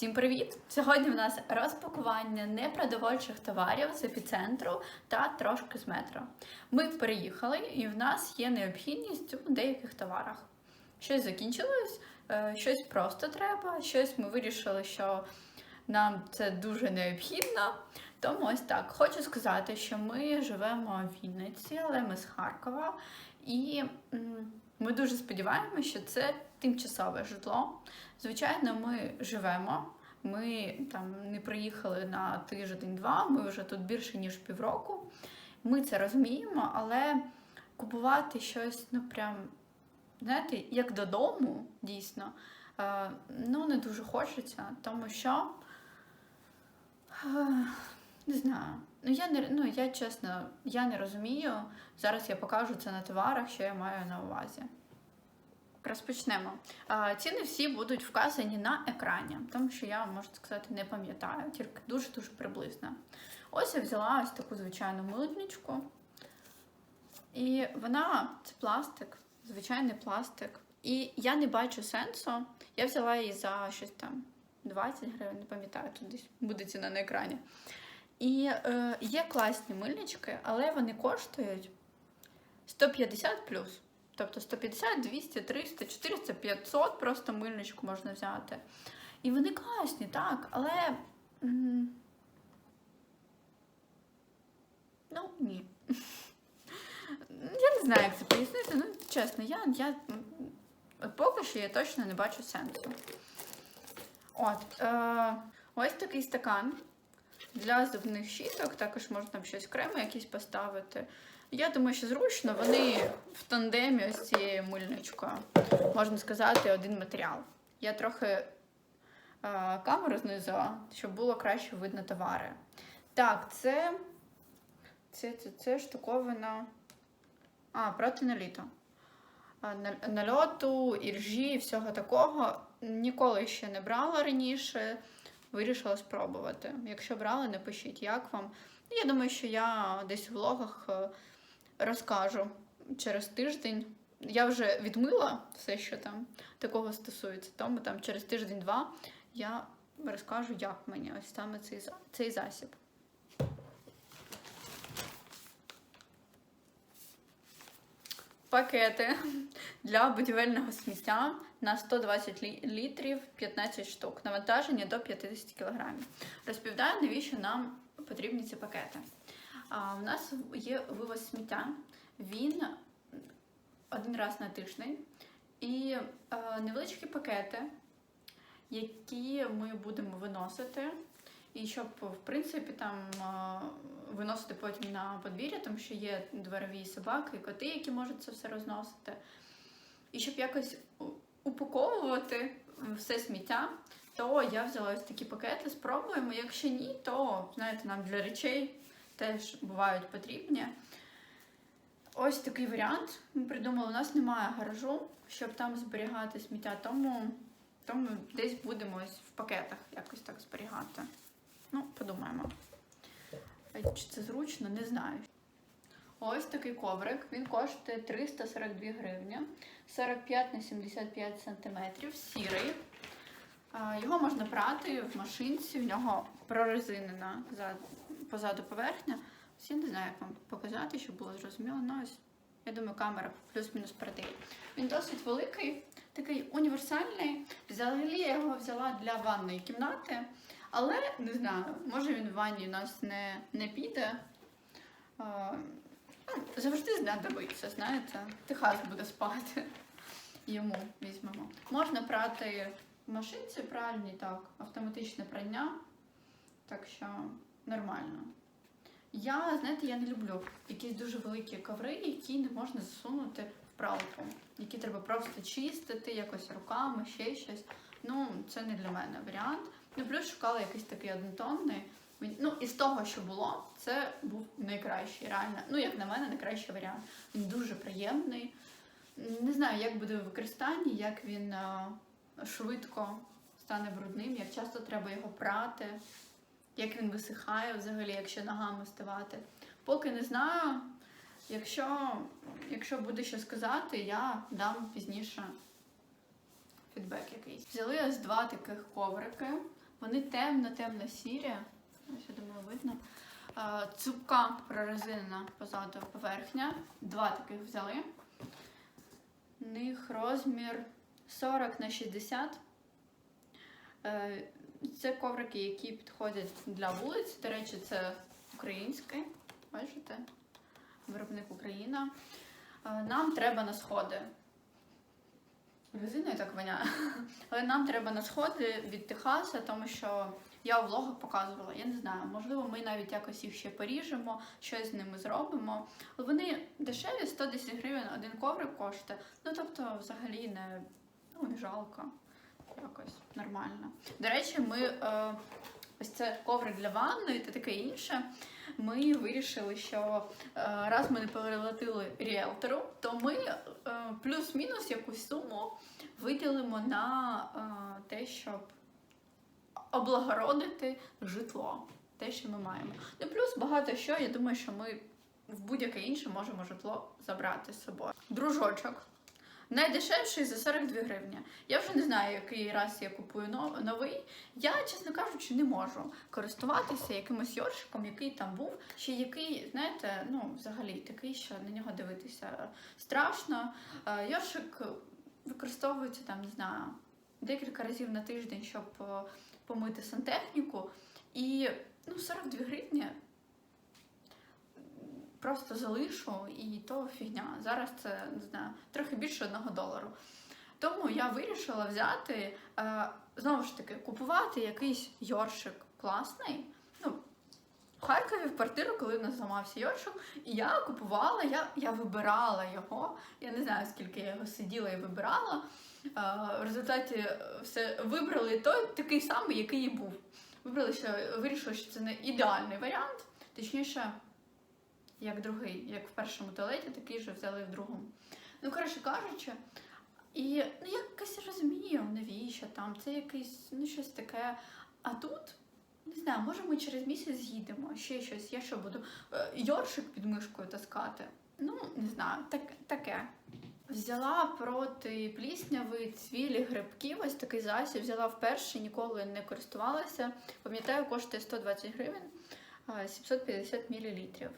Всім привіт! Сьогодні в нас розпакування непродовольчих товарів з епіцентру та трошки з метро. Ми переїхали, і в нас є необхідність у деяких товарах. Щось закінчилось, е, щось просто треба, щось ми вирішили, що нам це дуже необхідно. Тому ось так. Хочу сказати, що ми живемо в Вінниці, але ми з Харкова, і ми дуже сподіваємося, що це тимчасове житло. Звичайно, ми живемо. Ми там не приїхали на тиждень-два, ми вже тут більше ніж півроку. Ми це розуміємо, але купувати щось, ну прям, знаєте, як додому, дійсно, е, ну не дуже хочеться, тому що е, не знаю. Ну я не ну я чесно, я не розумію. Зараз я покажу це на товарах, що я маю на увазі. Розпочнемо. Ціни всі будуть вказані на екрані, тому що я, можна сказати, не пам'ятаю, тільки дуже-дуже приблизно. Ось я взяла ось таку звичайну митничку. І вона це пластик, звичайний пластик. І я не бачу сенсу. Я взяла її за щось там 20 гривень, не пам'ятаю, тут десь буде ціна на екрані. І е, є класні мильнички, але вони коштують 150 плюс. Тобто 150, 200, 300, 400, 500 просто мильничку можна взяти. І вони класні, так, але. Ну, ні. Я не знаю, як це пояснити. Ну, чесно, я, я поки що я точно не бачу сенсу. От, е, ось такий стакан для зубних щіток, також можна там щось окремо якісь поставити. Я думаю, що зручно, вони в тандемі ось цією мильничкою, можна сказати, один матеріал. Я трохи е, камеру знизила, щоб було краще видно товари. Так, це, це, це, це штуковина. А, проти наліту. Нальоту, іржі і всього такого ніколи ще не брала раніше. Вирішила спробувати. Якщо брали, напишіть, як вам. Я думаю, що я десь в влогах е, розкажу через тиждень. Я вже відмила все, що там такого стосується, тому там через тиждень-два я розкажу, як мені ось саме цей, цей засіб. Пакети для будівельного сміття на 120 літрів 15 штук, навантаження до 50 кг. Розповідаю, навіщо нам потрібні ці пакети. У нас є вивоз сміття. Він один раз на тиждень. І невеличкі пакети, які ми будемо виносити. І щоб, в принципі, там виносити потім на подвір'я, тому що є дворові собаки і коти, які можуть це все розносити. І щоб якось упаковувати все сміття, то я взяла ось такі пакети, спробуємо. Якщо ні, то знаєте, нам для речей теж бувають потрібні. Ось такий варіант. Ми придумали, у нас немає гаражу, щоб там зберігати сміття, тому, тому десь будемо ось в пакетах якось так зберігати. Ну, подумаємо. Чи це зручно, не знаю. Ось такий коврик. Він коштує 342 гривні, 45 на 75 сантиметрів, сірий. Його можна прати в машинці, в нього прорезинена позаду поверхня. Я не знаю, як вам показати, щоб було зрозуміло. Ну, ось, я думаю, камера плюс-мінус передає. Він досить великий, такий універсальний. Взагалі я його взяла для ванної кімнати, але не знаю, може він в ванні у нас не, не піде. А, ну, завжди знадобиться, знаєте, Техас буде спати. Йому візьмемо. Можна прати в машинці пральній, так, автоматичне прання, так що нормально. Я, знаєте, я не люблю якісь дуже великі коври, які не можна засунути в пралку, які треба просто чистити якось руками, ще щось. Ну, це не для мене варіант. Ну, плюс шукала якийсь такий однотонний. Ну, із того, що було, це був найкращий, реально. Ну, як на мене, найкращий варіант. Він дуже приємний. Не знаю, як буде в використанні, як він е, швидко стане брудним, як часто треба його прати, як він висихає взагалі, якщо ногами ставати. Поки не знаю. Якщо, якщо буде що сказати, я дам пізніше фідбек якийсь. Взяли ось два таких коврики Вони темно-темно сірі. Ось я думаю, видно. Цупка прорезинена позаду поверхня. Два таких взяли. У них розмір 40 на 60. Е, Це коврики, які підходять для вулиць. До речі, це український. Бачите? Виробник Україна. Е, Нам треба на сходи. Резиною так воняє. Але нам треба на сходи від Техаса, тому що я у влогах показувала, я не знаю, можливо, ми навіть якось їх ще поріжемо, щось з ними зробимо. Вони дешеві, 110 гривень один коврик коштує. Ну тобто, взагалі не, ну, не жалко. Якось нормально. До речі, ми е, ось це коврик для ванної та таке інше. Ми вирішили, що е, раз ми не переплатили ріелтору, то ми е, плюс-мінус якусь суму виділимо на е, те, щоб облагородити житло, те, що ми маємо. Ну плюс багато що, я думаю, що ми в будь-яке інше можемо житло забрати з собою. Дружочок. Найдешевший за 42 гривні. Я вже не знаю, який раз я купую новий. Я, чесно кажучи, не можу користуватися якимось йоршиком, який там був, ще який, знаєте, ну взагалі такий, що на нього дивитися страшно. Е, Йоршик використовується там, не знаю, декілька разів на тиждень, щоб е, помити сантехніку. І ну, 42 гривні просто залишу, і то фігня. Зараз це не знаю, трохи більше одного долару. Тому я вирішила взяти, е, знову ж таки, купувати якийсь йоршик класний. Ну, в Харкові в квартиру, коли в нас зламався йоршик, і я купувала, я, я вибирала його. Я не знаю, скільки я його сиділа і вибирала. Е, в результаті е, все вибрали той такий самий, який і був. Вибрали, що вирішили, що це не ідеальний варіант, точніше, як другий, як в першому туалеті, такий же взяли в другому. Ну, коротше кажучи, і ну, я якось розумію, навіщо там, це якийсь, ну, щось таке. А тут, не знаю, може ми через місяць з'їдемо, ще щось, я що буду е, йоршик під мишкою таскати. Ну, не знаю, так, таке. Взяла проти пліснявий цвілі грибків, ось такий засіб. Взяла вперше, ніколи не користувалася. Пам'ятаю, коштує 120 гривень, 750 мл.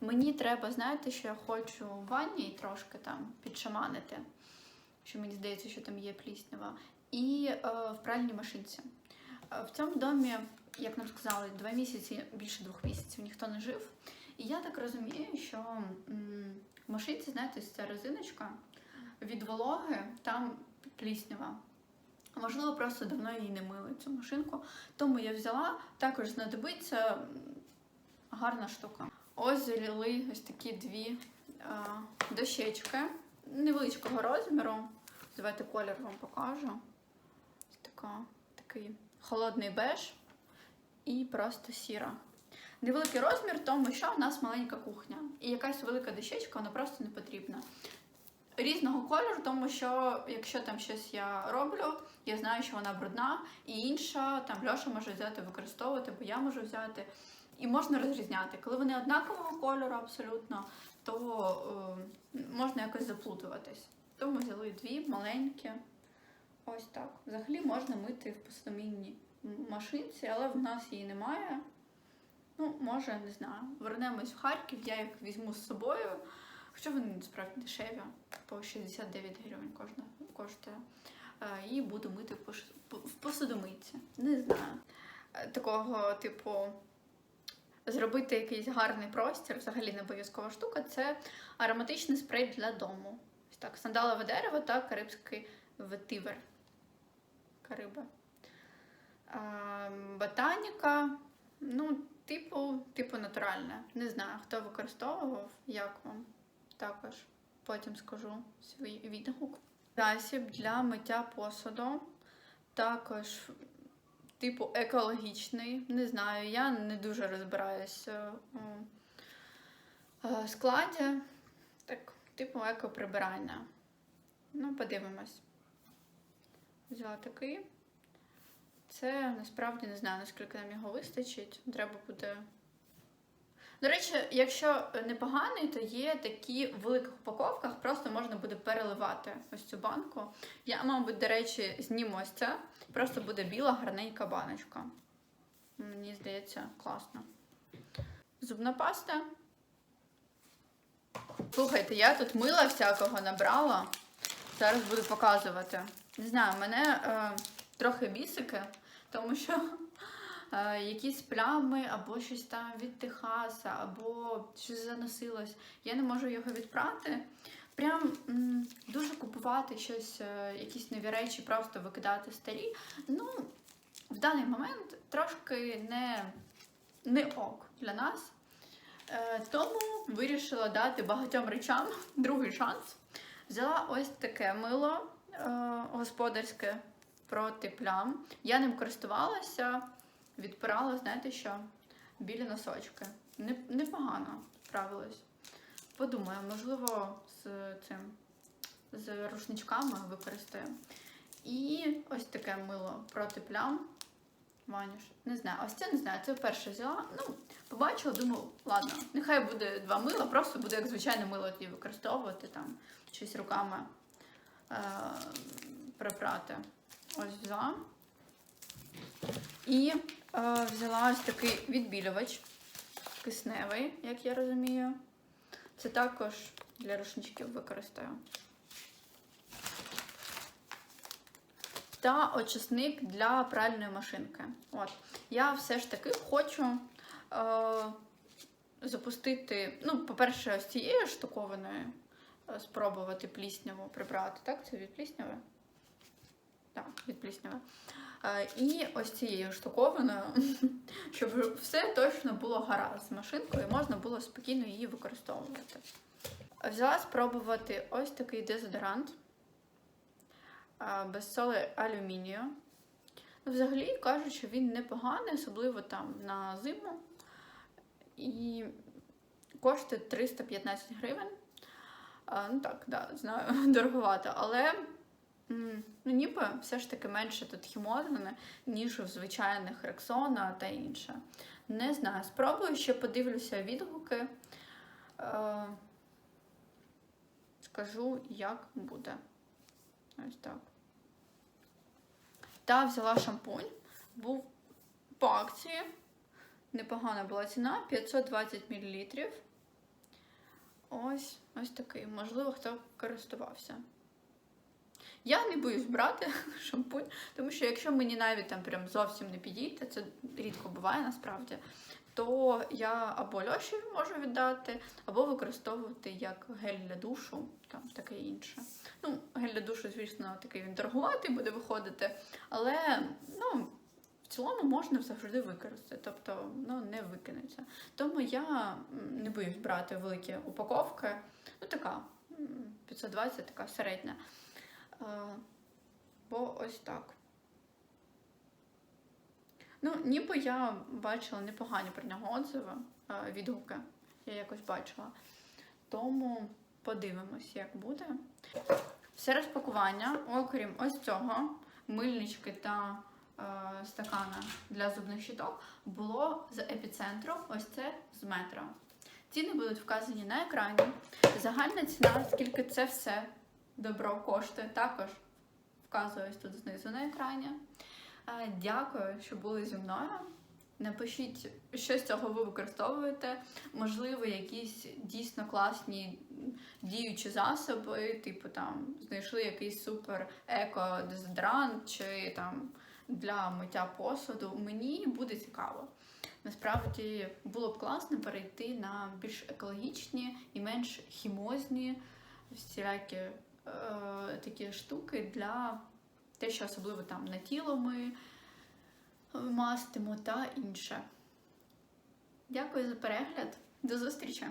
Мені треба, знаєте, що я хочу в ванні трошки там підшаманити, що мені здається, що там є пліснява, і е, в пральній машинці. Е, В цьому домі, як нам сказали, два місяці, більше двох місяців ніхто не жив. І я так розумію, що в машинці, знаєте, ця резиночка від вологи там пліснява. Можливо, просто давно її не мили цю машинку. Тому я взяла, також знадобиться гарна штука. Ось залили ось такі дві а, дощечки невеличкого розміру. Давайте колір вам покажу. Ось така, такий холодний беж і просто сіра. Невеликий розмір, тому що в нас маленька кухня. І якась велика дощечка, вона просто не потрібна. Різного кольору, тому що якщо там щось я роблю, я знаю, що вона брудна, і інша там Льоша може взяти використовувати, бо я можу взяти. І можна розрізняти. Коли вони однакового кольору абсолютно, то е, можна якось заплутуватись. Тому взяли дві маленькі. Ось так. Взагалі можна мити в посудомийній машинці, але в нас її немає. Ну, може, не знаю. Вернемось в Харків, я їх візьму з собою. Хоча вони насправді дешеві, по 69 гривень кожна коштує. Е, І буду мити в посудомийці. Не знаю. Е, Такого, типу, зробити якийсь гарний простір, взагалі не обов'язкова штука, це ароматичний спрей для дому. Так, сандалове дерево та карибський ветивер. Кариба. А, ботаніка, ну, типу, типу натуральне. Не знаю, хто використовував, як вам. Також потім скажу свій відгук. Засіб для миття посуду. Також типу екологічний. Не знаю, я не дуже розбираюся у е, складі. Так, типу екоприбирання. Ну, подивимось. Взяла такий. Це насправді не знаю, наскільки нам його вистачить. Треба буде. До речі, якщо непоганий, то є такі в великих упаковках, просто можна буде переливати ось цю банку. Я, мабуть, до речі, зніму ось це. Просто буде біла гарненька баночка. Мені здається, класно. Зубна паста. Слухайте, я тут мила всякого набрала. Зараз буду показувати. Не знаю, мене е, трохи бісики, тому що е, якісь плями або щось там від Техаса, або щось заносилось. Я не можу його відпрати. Прям дуже купувати щось, е, якісь нові речі, просто викидати старі. Ну, в даний момент трошки не, не ок для нас. Е, тому вирішила дати багатьом речам другий шанс. Взяла ось таке мило е, господарське проти плям. Я ним користувалася, відпирала, знаєте що, білі носочки. Непогано справилась. Подумаю, можливо, з цим з рушничками використаю. І ось таке мило проти плям. Ваніш. Не знаю, ось це не знаю. Це вперше взяла. Ну, побачила, думаю, ладно, нехай буде два мила, просто буду як звичайне мило тоді використовувати там щось руками е- прибрати. Ось взяла. І е, взяла ось такий відбілювач кисневий, як я розумію. Це також для рушничків використаю. Та очисник для пральної машинки. От. Я все ж таки хочу е, запустити, ну, по-перше, з цією штукованою е, спробувати плісняву прибрати. Так, це від плісняви? Так, від плісняви. Е, і ось цією штукованою, щоб все точно було гаразд з машинкою, і можна було спокійно її використовувати. Взяла спробувати ось такий дезодорант без соли алюмінію. Ну, Взагалі кажуть, що він непоганий, особливо там на зиму. І коштує 315 гривень. Ну так, да, знаю, дороговато, але ну, ніби все ж таки менше тут хімозане, ніж у звичайних Рексона та інше. Не знаю, спробую ще подивлюся відгуки. Е, скажу, як буде. Ось так. Та взяла шампунь. Був по акції. Непогана була ціна 520 мл. Ось ось такий. Можливо, хто користувався. Я не боюсь брати шампунь, тому що якщо мені навіть там прям зовсім не підійде, це рідко буває насправді, то я або Льоші можу віддати, або використовувати як гель для душу, там таке інше. Ну, гель для душу, звісно, такий він торгуватий буде виходити, але ну, в цілому можна завжди використати, тобто ну, не викинеться. Тому я не боюсь брати великі упаковки, ну така 520, така середня. Бо ось так. Ну, ніби я бачила непогані про нього отзиви, відгуки. Я якось бачила. Тому подивимось, як буде. Все розпакування, окрім ось цього, мильнички та е, стакана для зубних щиток, було з епіцентру, ось це з метро. Ціни будуть вказані на екрані. Загальна ціна, скільки це все добро коштує, також вказує ось тут знизу на екрані. Е, Дякую, що були зі мною. Напишіть, що з цього ви використовуєте. Можливо, якісь дійсно класні діючі засоби, типу там знайшли якийсь супер еко-дезодорант чи там для миття посуду. Мені буде цікаво. Насправді було б класно перейти на більш екологічні і менш хімозні всілякі такі штуки для те, що особливо там на тіло ми мастимо та інше. Дякую за перегляд. До зустрічі!